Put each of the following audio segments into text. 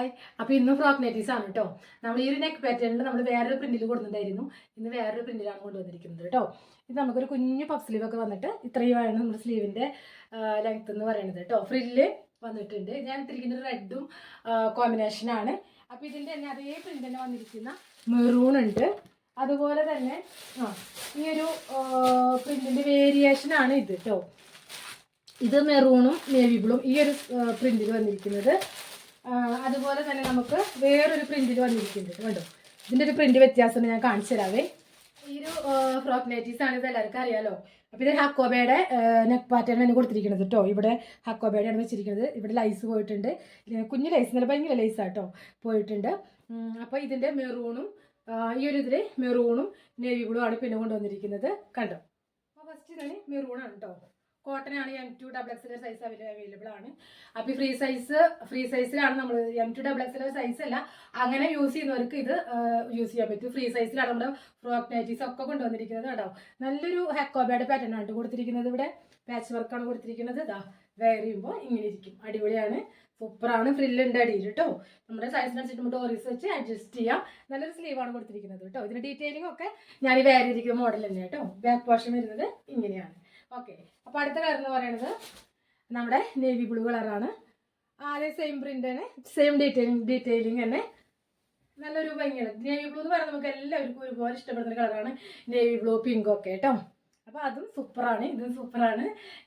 Hi അപ്പോൾ ഇന്ന് frock നെറ്റീസ് ആണ് കേട്ടോ നമ്മൾ ഈ ഒരു നെക്ക് പാറ്റേണിൽ നമ്മൾ വേറൊരു പ്രിന്റിൽ കൊടുത്തിട്ടുണ്ടായിരുന്നു. ഇന്ന് വേറൊരു പ്രിന്റിലാണ് കൊണ്ടുവന്നിരിക്കുന്നത് കേട്ടോ ഇത് നമുക്കൊരു കുഞ്ഞു പഫ് സ്ലീവ് ഒക്കെ വന്നിട്ട് ഇത്രയുമാണ് നമ്മുടെ സ്ലീവിന്റെ ലെങ്ത് എന്ന് പറയുന്നത് കേട്ടോ ഫ്രില്ല് വന്നിട്ടുണ്ട്. ഞാൻ ഇട്ടിരിക്കുന്നത് റെഡും കോമ്പിനേഷനാണ് അപ്പോൾ ഇതിന്റെ തന്നെ അതേ പ്രിന്റ് തന്നെ വന്നിരിക്കുന്ന മെറൂൺ ഉണ്ട്. അതുപോലെ തന്നെ ആ ഈ ഒരു പ്രിന്റിന്റെ വേരിയേഷൻ ആണ് ഇത് കേട്ടോ ഇത് മെറൂണും നേവി ബ്ലൂം ഈ ഒരു പ്രിന്റിൽ വന്നിരിക്കുന്നത്. അതുപോലെ തന്നെ നമുക്ക് വേറൊരു പ്രിന്റിൽ വന്നിരിക്കുന്നുണ്ട് കണ്ടോ? ഇതിന്റെ ഒരു പ്രിന്റ് വ്യത്യാസം ഞാൻ കാണിച്ചു തരാവേ. ഈ ഒരു ഫ്രോക്ക് നൈറ്റീസ് ആണ് ഇത് എല്ലാവർക്കും അറിയാലോ. അപ്പൊ ഇത് ഹക്കോബയുടെ നെക്ക് പാറ്റേൺ ആണ് കൊടുത്തിരിക്കുന്നത് കേട്ടോ ഇവിടെ ഹക്കോബയുടെ ആണ് വെച്ചിരിക്കുന്നത്. ഇവിടെ ലൈസ് പോയിട്ടുണ്ട്. കുഞ്ഞു ലൈസ് നല്ല ഭയങ്കര ലൈസ് ആട്ടോ പോയിട്ടുണ്ട്. അപ്പൊ ഇതിന്റെ മെറൂണും ഈ ഒരു ഇതിൽ മെറൂണും നേവി ബ്ലൂ ആണ് പിന്നെ കൊണ്ടുവന്നിരിക്കുന്നത്. കണ്ടോ? അപ്പോൾ ഫസ്റ്റ് മെറൂൺ മെറൂണാണ് കേട്ടോ കോട്ടൺ ആണ് M to double X size available ആണ്. അപ്പോൾ ഈ ഫ്രീ സൈസ് ഫ്രീ സൈസിലാണ് നമ്മൾ M to double X size അല്ല അങ്ങനെ യൂസ് ചെയ്യുന്നവർക്ക് ഇത് യൂസ് ചെയ്യാൻ പറ്റും. ഫ്രീ സൈസിലാണ് നമ്മുടെ ഫ്രോക്ക് നൈറ്റീസ് ഒക്കെ കൊണ്ടുവന്നിരിക്കുന്നത് കേട്ടോ. നല്ലൊരു ഹെക്കോബേഡ് പാറ്റേൺ ആണ് കൊടുത്തിരിക്കുന്നത് ഇവിടെ. പാച്ച് വർക്കാണ് കൊടുത്തിരിക്കുന്നത്. ഇതാ വെയർ ചെയ്യുമ്പോൾ ഇങ്ങനെ ഇരിക്കും. അടിപൊളിയാണ്. സൂപ്പറാണ് ഫ്രില്ലുണ്ട് അടിയിൽ കേട്ടോ. നമ്മുടെ സൈസിനനുസരിച്ച് നമുക്ക് ഡോറീസ് വെച്ച് അഡ്ജസ്റ്റ് ചെയ്യാം. നല്ലൊരു സ്ലീവാണ് കൊടുത്തിരിക്കുന്നത് കേട്ടോ. ഇതിന്റെ ഡീറ്റെയിലിംഗ് ഒക്കെ ഞാൻ ഈ വേറെ ഇരിക്കുന്ന മോഡൽ തന്നെ കേട്ടോ. ബാക്ക് പോർഷൻ വരുന്നത് ഇങ്ങനെയാണ്. ഓക്കെ അപ്പോൾ അടുത്ത കളർ എന്ന് പറയുന്നത് നമ്മുടെ നേവി ബ്ലൂ കളറാണ് അതേ സെയിം പ്രിന്റ് തന്നെ സെയിം ഡീറ്റെയിലിംഗ് ഡീറ്റെയിലിംഗ് തന്നെ. നല്ലൊരു ഭംഗിയാണ്. നേവി ബ്ലൂ എന്ന് പറയുന്നത് നമുക്ക് എല്ലാവർക്കും ഒരുപോലെ ഇഷ്ടപ്പെടുന്ന കളറാണ് നേവി ബ്ലൂ പിങ്ക് ഒക്കെ കേട്ടോ. അപ്പോൾ അതും സൂപ്പറാണ് ഇതും സൂപ്പറാണ്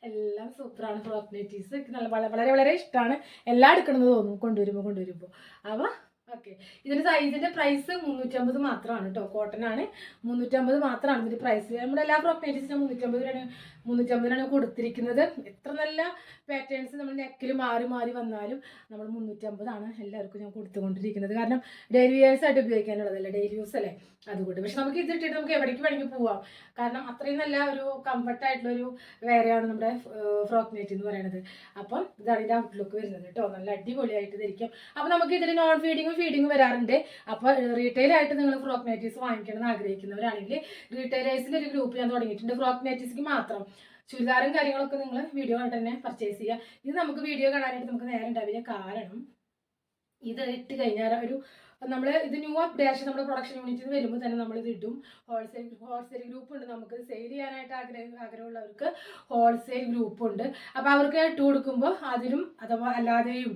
എല്ലാം സൂപ്പറാണ് ഫ്രോക്ക് നൈറ്റീസ് നല്ല വളരെ വളരെ ഇഷ്ടമാണ്. എല്ലാം എടുക്കണമെന്ന് തോന്നും. കൊണ്ടുവരുമ്പോൾ കൊണ്ടുവരുമ്പോൾ അപ്പോൾ ഓക്കെ ഇതിന്റെ സൈസിന്റെ പ്രൈസ് മുന്നൂറ്റമ്പത് മാത്രമാണ് കേട്ടോ കോട്ടൺ ആണ്. മുന്നൂറ്റമ്പത് മാത്രമാണ് ഇതിന്റെ പ്രൈസ് നമ്മുടെ എല്ലാ പ്രൊപ്പേറ്റീസിനും നൈറ്റീസിനും മുന്നൂറ്റമ്പത് രൂപയാണ് മുന്നൂറ്റമ്പതിനാണ് കൊടുത്തിരിക്കുന്നത്. എത്ര നല്ല പാറ്റേൺസ് നമ്മൾ നെക്കിൽ മാറി മാറി വന്നാലും നമ്മൾ മുന്നൂറ്റമ്പതാണ് എല്ലാവർക്കും ഞാൻ കൊടുത്തുകൊണ്ടിരിക്കുന്നത്. കാരണം ഡെയിലി വെയേഴ്സ് ആയിട്ട് ഉപയോഗിക്കാനുള്ളതല്ലേ? ഡെയിലി യൂസ് അല്ലേ? അതുകൊണ്ട്. പക്ഷെ നമുക്ക് ഇത് ഇട്ടിട്ട് നമുക്ക് എവിടേക്ക് വേണമെങ്കിൽ പോവാം. കാരണം അത്രയും നല്ല ഒരു കംഫർട്ട് ആയിട്ടുള്ള ഒരു വേറെയാണ് നമ്മുടെ ഫ്രോക്ക് നെറ്റ് എന്ന് പറയുന്നത് അപ്പം ഇതാണ് ഇതിന്റെ ഔട്ട്ലുക്ക് വരുന്നത് കേട്ടോ നല്ല അടിപൊളിയായിട്ട് ധരിക്കും അപ്പം നമുക്ക് ഇതിൽ നോൺ ഫീഡിങ്ങും ഫീഡിങ്ങും വരാറുണ്ട്. അപ്പോൾ റീറ്റെയിൽ ആയിട്ട് നിങ്ങൾ ഫ്രോക്ക് മാറ്റീസ് വാങ്ങിക്കണം എന്ന് ആഗ്രഹിക്കുന്നവരാണെങ്കിൽ റീറ്റെയിലേഴ്സിന്റെ ഒരു ഗ്രൂപ്പ് ഞാൻ തുടങ്ങിയിട്ടുണ്ട്. ഫ്രോക്ക് മാറ്റീസിക്ക് മാത്രം. ചുരിദാറും കാര്യങ്ങളൊക്കെ നിങ്ങൾ വീഡിയോ കണ്ട് തന്നെ പർച്ചേസ് ചെയ്യുക. ഇത് നമുക്ക് വീഡിയോ കാണാനായിട്ട് നമുക്ക് നേരം ഉണ്ടാവില്ല. കാരണം ഇത് ഇട്ട് കഴിഞ്ഞാൽ ഒരു നമ്മൾ ഇത് ന്യൂ അപ്ഡേഷൻ നമ്മുടെ പ്രൊഡക്ഷൻ യൂണിറ്റിൽ നിന്ന് വരുമ്പോൾ തന്നെ നമ്മൾ ഇത് ഇടും. ഹോൾസെയിൽ ഹോൾസെയിൽ ഗ്രൂപ്പ് ഉണ്ട്. നമുക്ക് സെയിൽ ചെയ്യാനായിട്ട് ആഗ്രഹം ആഗ്രഹമുള്ളവർക്ക് ഹോൾസെയിൽ ഗ്രൂപ്പ് ഉണ്ട്. അപ്പോൾ അവർക്ക് ഇട്ട് കൊടുക്കുമ്പോൾ അതിലും അഥവാ അല്ലാതെയും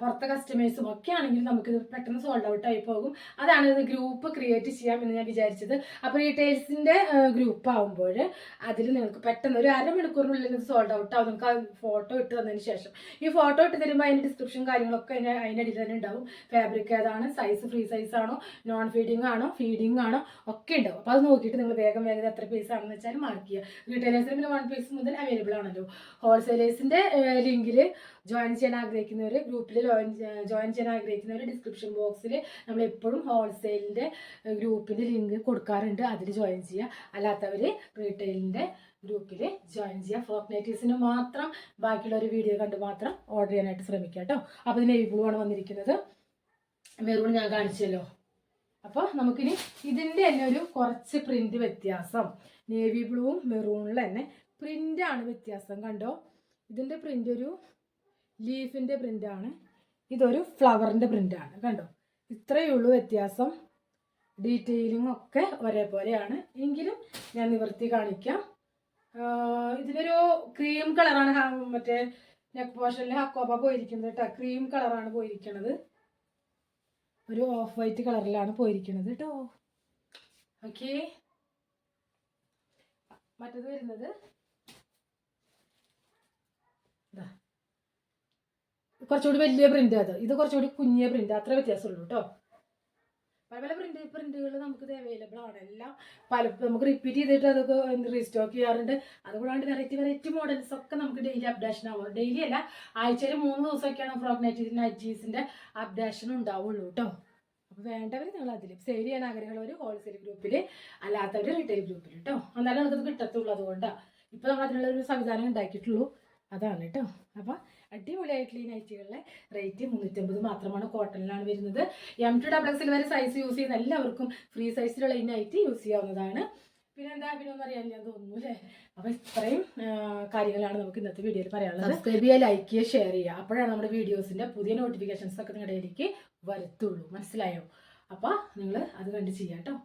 പുറത്തെ കസ്റ്റമേഴ്സും ഒക്കെ ആണെങ്കിൽ നമുക്കിത് പെട്ടെന്ന് സോൾഡ് ഔട്ട് ആയി പോകും. അതാണ് ഇത് ഗ്രൂപ്പ് ക്രിയേറ്റ് ചെയ്യാം എന്ന് ഞാൻ വിചാരിച്ചത്. അപ്പോൾ റീറ്റെയിൽസിന്റെ ഗ്രൂപ്പ് ആകുമ്പോൾ അതിൽ നിങ്ങൾക്ക് പെട്ടെന്ന് ഒരു അരമണിക്കൂറിനുള്ളിൽ ഇത് സോൾഡ് ഔട്ട് ആവും. നിങ്ങൾക്ക് ആ ഫോട്ടോ ഇട്ട് തന്നതിന് ശേഷം. ഈ ഫോട്ടോ ഇട്ട് തരുമ്പോൾ അതിന്റെ ഡിസ്ക്രിപ്ഷൻ കാര്യങ്ങളൊക്കെ അതിന് അടിയിൽ തന്നെ ഉണ്ടാവും. ഫാബ്രിക് ഏതാണ് സൈസ് ഫ്രീ സൈസ് ആണോ നോൺ ഫീഡിംഗ് ആണോ ഫീഡിംഗ് ആണോ ഒക്കെ ഉണ്ടാവും. അപ്പോൾ അത് നോക്കിയിട്ട് നിങ്ങൾ വേഗം വേഗം എത്ര പീസ് ആണെന്ന് വെച്ചാൽ മാർക്ക് ചെയ്യുക റീറ്റെയിലേഴ്സിന് പിന്നെ വൺ പീസ് മുതൽ അവൈലബിൾ ആണല്ലോ. ഹോൾസെയിലേഴ്സിന്റെ ലിങ്കിൽ ജോയിൻ ചെയ്യാൻ ആഗ്രഹിക്കുന്നവർ ഗ്രൂപ്പിൽ ജോയിൻ ജോയിൻ ചെയ്യാൻ ആഗ്രഹിക്കുന്നവർ ഡിസ്ക്രിപ്ഷൻ ബോക്സിൽ നമ്മൾ എപ്പോഴും ഹോൾസെയിലിന്റെ ഗ്രൂപ്പിന്റെ ലിങ്ക് കൊടുക്കാറുണ്ട്. അതിൽ ജോയിൻ ചെയ്യുക അല്ലാത്തവർ റീറ്റെയിലിന്റെ ഗ്രൂപ്പിൽ ജോയിൻ ചെയ്യുക ഫ്രോക്ക് നൈറ്റീസിന് മാത്രം ബാക്കിയുള്ള ഒരു വീഡിയോ കണ്ട് മാത്രം ഓർഡർ ചെയ്യാനായിട്ട് ശ്രമിക്കുക കേട്ടോ അപ്പോൾ ഇതിന് ബ്ലൂ ആണ് വന്നിരിക്കുന്നത്. മെറൂൺ ഞാൻ കാണിച്ചല്ലോ. അപ്പോൾ നമുക്കിനി ഇതിന്റെ തന്നെ ഒരു കുറച്ച് പ്രിന്റ് വ്യത്യാസം. നേവി ബ്ലൂവും മെറൂണിൽ തന്നെ പ്രിന്റാണ് വ്യത്യാസം കണ്ടോ? ഇതിന്റെ പ്രിന്റ് ഒരു ലീഫിന്റെ പ്രിന്റാണ് ഇതൊരു ഫ്ലവറിന്റെ പ്രിന്റാണ് കണ്ടോ? ഇത്രയേ ഉള്ളൂ വ്യത്യാസം. ഡീറ്റെയിലിംഗ് ഒക്കെ ഒരേപോലെയാണ്. എങ്കിലും ഞാൻ നിവർത്തി കാണിക്കാം. ഇതിനൊരു ക്രീം കളറാണ് മറ്റേ നെക്ക് പോർഷനിൽ ഹക്കോബ പോയിരിക്കുന്നത് കേട്ടോ. ക്രീം കളറാണ് പോയിരിക്കുന്നത് ഒരു ഓഫ് വൈറ്റ് കളറിലാണ് പോയിരിക്കുന്നത് കേട്ടോ. ഓക്കേ മറ്റത് വരുന്നത് ഇതാ. കുറച്ചുകൂടി വലിയ പ്രിന്റ് അത്. ഇത് കുറച്ചുകൂടി കുഞ്ഞിയ പ്രിന്റ് അത്ര വ്യത്യാസമുള്ളൂ കേട്ടോ പല പല പ്രിന്റ് പ്രിന്റുകൾ നമുക്ക് ഇത് അവൈലബിൾ ആണ്. എല്ലാം പല നമുക്ക് റിപ്പീറ്റ് ചെയ്തിട്ട് അതൊക്കെ റീസ്റ്റോക്ക് ചെയ്യാറുണ്ട്. അതുകൂടാണ്ട് വെറൈറ്റി വെറൈറ്റി മോഡൽസ് ഒക്കെ നമുക്ക് ഡെയിലി അപ്ഡേഷൻ ആവും. ഡെയിലി അല്ല ആഴ്ചയിൽ മൂന്ന് ദിവസമൊക്കെയാണ് ഫ്രോക്ക് നൈറ്റ് നൈറ്റീസിന്റെ അപ്ഡേഷൻ ഉണ്ടാവുള്ളൂ കേട്ടോ അപ്പോൾ വേണ്ടവർ നിങ്ങൾ അതിൽ സെയിൽ ചെയ്യാൻ ആഗ്രഹമുള്ളവർ ഹോൾസെയിൽ ഗ്രൂപ്പിൽ അല്ലാത്തവർ റീറ്റെയിൽ ഗ്രൂപ്പിൽ കേട്ടോ എന്നാലും നമുക്കത് കിട്ടത്തുള്ളൂ അതുകൊണ്ടാണ് ഇപ്പോൾ നമ്മൾ അതിനുള്ള ഒരു സംവിധാനം ഉണ്ടാക്കിയിട്ടുള്ളൂ. അതാണ് കേട്ടോ അപ്പോൾ അടിപൊളിയായിട്ടുള്ള ഈ നൈറ്റികളുടെ റേറ്റ് മുന്നൂറ്റമ്പത് മാത്രമാണ് കോട്ടണിലാണ് വരുന്നത്. എം ടു ഡബിൾ എക്സിൽ വരെ സൈസ് യൂസ് ചെയ്യുന്ന എല്ലാവർക്കും ഫ്രീ സൈസിലുള്ള ഈ നൈറ്റ് യൂസ് ചെയ്യാവുന്നതാണ്. പിന്നെ എന്താ പിന്നെ ഒന്നും അറിയാൻ ഞാൻ തോന്നുന്നു അല്ലേ അപ്പൊ ഇത്രയും കാര്യങ്ങളാണ് നമുക്ക് ഇന്നത്തെ വീഡിയോയിൽ പറയാനുള്ളത്. സബ്സ്ക്രൈബ് ചെയ്യുക ലൈക്ക് ചെയ്യുക ഷെയർ ചെയ്യുക. അപ്പോഴാണ് നമ്മുടെ വീഡിയോസിന്റെ പുതിയ നോട്ടിഫിക്കേഷൻസ് ഒക്കെ നിങ്ങളുടെ ഇടയിലേക്ക് വരത്തുള്ളൂ. മനസ്സിലായോ? അപ്പൊ നിങ്ങൾ അത് കണ്ട് ചെയ്യാം കേട്ടോ